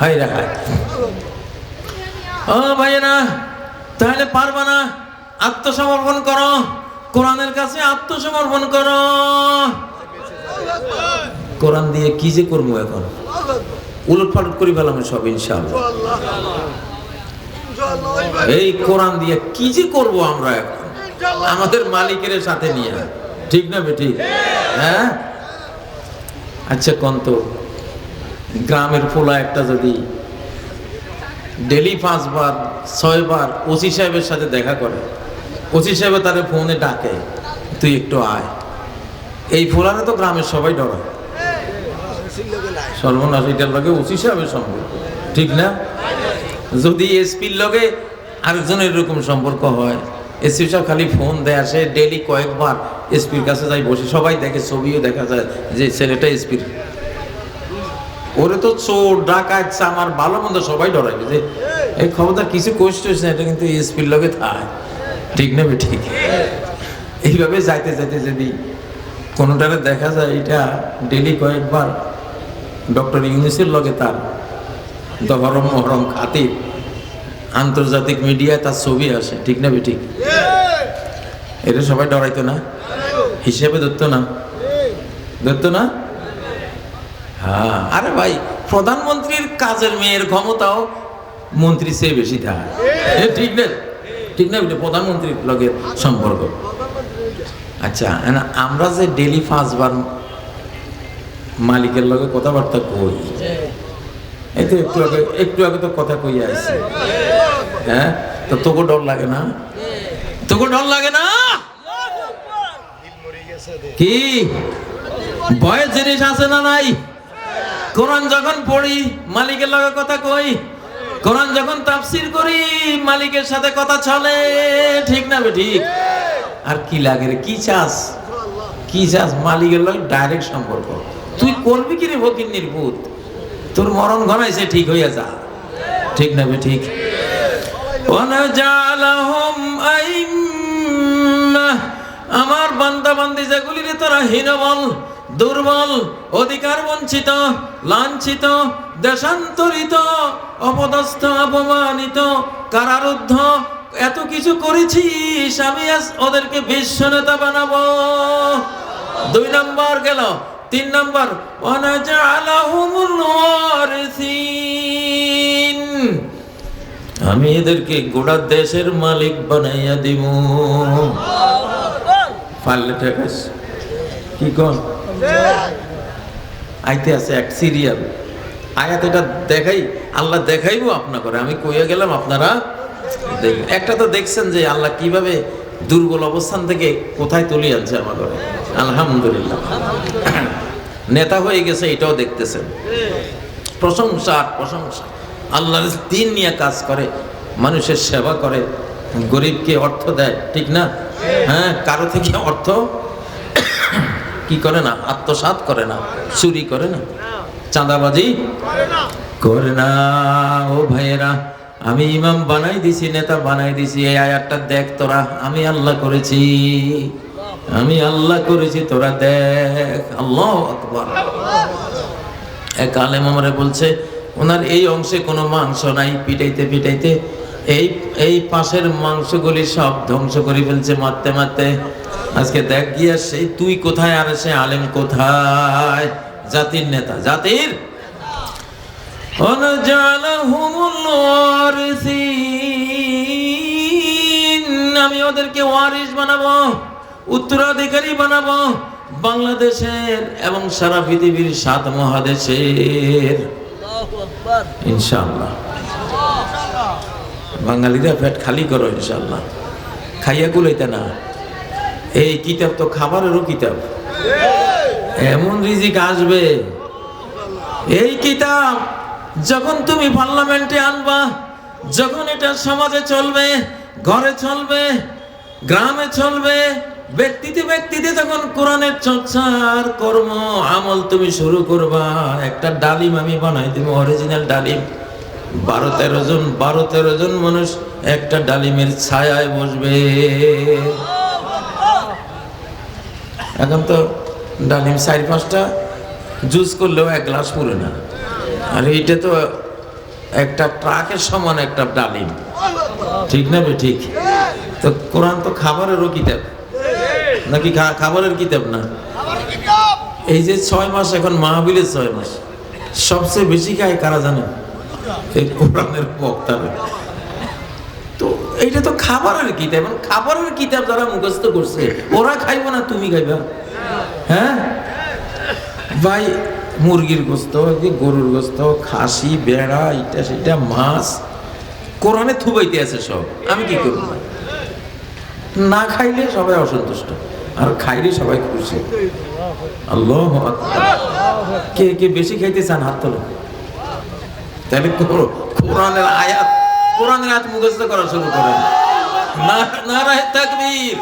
রে ও ভাইয়েরা, তাহলে পারবা না? আত্মসমর্পণ করো। কোরআনের কাছে আত্মসমর্পণ করো। কোরআন দিয়ে কি যে করব এখন? উলট পালট করি ফেলাম সব, ইনশাআল্লাহ। এই কোরআন দিয়ে কি যে করব আমরা এখন? আমাদের মালিকের সাথে নিয়ে। ঠিক না বেটি? হ্যাঁ? আচ্ছা কন্ত। গ্রামের ফোলা একটা যদি ডেলি পাঁচবার, ছয়বার ওসি সাহেবের সাথে দেখা করে, ওসি সাহেব তাদের ফোনে ডাকে, তুই একটু আয়। এই ফোলারে তো গ্রামের সবাই ডরায়। সর্বনাশ, এটার লগে ওসি সাহেবের সম্পর্ক, ঠিক না? যদি এসপির লগে আরেকজনের এরকম সম্পর্ক হয়, এসপি সাহেব খালি ফোন দেয় আসে ডেলি কয়েকবার এসপির কাছে যাই বসে সবাই দেখে, ছবিও দেখা যায় যে ছেলেটা এসপির। ওরে তো চোর ডাকাত আমার ভালো মন্দ সবাই ডরাইবে যে এই। ক্ষমতা কিছু কষ্ট হয়েছে না এটা কিন্তু এসপির লগে থায়। ঠিক না ঠিক এইভাবে যাইতে যাইতে যদি কোনোটারে দেখা যায় এটা ডেলি কয়েকবার ডক্টর ইউনিসের লগে তার দহরম মহরম খাতির আন্তর্জাতিক মিডিয়ায় তার ছবি আসে ঠিক না বে ঠিক এটা সবাই ডরাইতো না? হিসেবে ধরতো না? ধরতো না? আরে ভাই প্রধানমন্ত্রীর কাজের মেয়ের ক্ষমতাও মন্ত্রী চেয়ে বেশি থাকে। ঠিক। না ঠিক না প্রধানমন্ত্রীর লগের সম্পর্ক। আচ্ছা আমরা যে ডেলি পাঁচবার মালিকের লগে কথাবার্তা কই? এই তো একটু আগে একটু আগে তো কথা কই আসছে হ্যাঁ। তো তোকে ডর লাগে না? তোকে ডর লাগে না? কি? ভয়ের জিনিস আছে না নাই? কোরআন যখন পড়ি, মালিকের লগে কথা কই, কোরআন যখন তাফসির করি, মালিকের সাথে কথা চলে। ঠিক না ঠিক? আর কি লাগে কি চাস? কি চাস? মালিকের লগে ডাইরেক্ট সম্পর্ক। তুই করবি কি রে ভকির নির্ভূত তোর মরণ ঘনাইছে, ঠিক হইয়া যা। ঠিক না ঠিক? ওয়ানাজালাহুম আইম্মাহ আমার বান্দা বান্দি যেগুলি তোরা হীনবল। দুর্বল অধিকার বঞ্চিত লাঞ্ছিত দেশান্তরিত অপদস্থ অপমানিত কারারুদ্ধ এত কিছু করেছিস আমি ওদেরকে বিশ্ব নেতা বানাবো। দুই নম্বর গেল তিন নম্বর আমি এদেরকে গোটা দেশের মালিক বানাইয়া দিব পারলে ঠিক আছে কি কন? আইতে আছে এক সিরিয়াল আয়াত এটা দেখাই, আল্লাহ দেখাইবো আপনা করে আমি কইয়া গেলাম, আপনারা দেখবেন। একটা তো দেখছেন যে আল্লাহ কীভাবে দুর্বল অবস্থান থেকে কোথায় তুলে আনছে আমার ঘরে। আলহামদুলিল্লাহ। নেতা হয়ে গেছে, এটাও দেখতেছেন। প্রশংসা আর প্রশংসা। আল্লাহর দিন নিয়ে কাজ করে, মানুষের সেবা করে, গরিবকে অর্থ দেয়, ঠিক না? হ্যাঁ কারও থেকে অর্থ কি করে না? আত্মসাৎ করে না? চুরি করে না? চাঁদাবাজি করে না। ও ভাইয়েরা, আমি ইমাম বানাই দিছি, নেতা বানাই দিছি, এই আয়াতটা দেখ তোরা। আমি আল্লাহ করেছি। আমি আল্লাহ করেছি, তোরা দেখ। আল্লাহ এক আলেম আমারে বলছে, ওনার এই অংশে কোনো মাংস নাই। পিটাইতে পিটাইতে এই এই পাশের মাংসগুলি সব ধ্বংস করে ফেলছে মারতে মারতে। আজকে দেখ গিয়া সেই তুই কোথায় আর সে আলেম কোথায়? জাতির নেতা জাতির। আমি ওদেরকে ওয়ারিস বানাবো উত্তরাধিকারী বানাবো বাংলাদেশের এবং সারা পৃথিবীর সাত মহাদেশের। ইনশাআল্লাহ। বাঙালিরা পেট খালি করো ইনশাল্লাহ খাইয়া কুলাইতে না। এই কিতাব তো খাবারেরও কিতাব। এমন রিজিক আসবে। এই কিতাব যখন তুমি পার্লামেন্টে আনবা, যখন এটা সমাজে চলবে, ঘরে চলবে, গ্রামে চলবে, ব্যক্তিতে ব্যক্তিতে যখন কোরআনের চর্চার কর্ম, আমল তুমি শুরু করবা, একটা ডালিম আমি বানাই দিব অরিজিনাল ডালিম। বারো তেরো জন বারো তেরো জন মানুষ একটা ডালিমের ছায়ায় বসবে। এখন তো ডালিম চার পাঁচটা, জুস করলেও এক গ্লাস পুরে না। আর এইটা তো একটা ট্রাকের সমান একটা ডালিম। ঠিক না ঠিক? তো কোরআন তো খাবারেরও কিতাব। নাকি খাবারের কিতাব না? এই যে ছয় মাস, এখন মাহবিলের ছয় মাস। সবচেয়ে বেশি খায় কারা জানেন এই কোরআনের তো এইটা তো খাবারের কিতাব এখন খাবারের কিতাব যারা করছে, ওরা না, তুমি খাইবা? হ্যাঁ? ভাই, মুরগির গোস্ত গরুর গোস্ত, খাসি, বেড়া এটা সেটা মাছ, কোরআনে থুবাইতে আছে সব। আমি কি করব? না খাইলে সবাই অসন্তুষ্ট, আর খাইলে সবাই খুশি। আল্লাহ কে কে বেশি খাইতে চান হাত তোলো তাহলে করো কোরআনের আয়াত কোরআনের আয়াত মুখস্থ করা শুরু করেন। নারায় তাকবীর।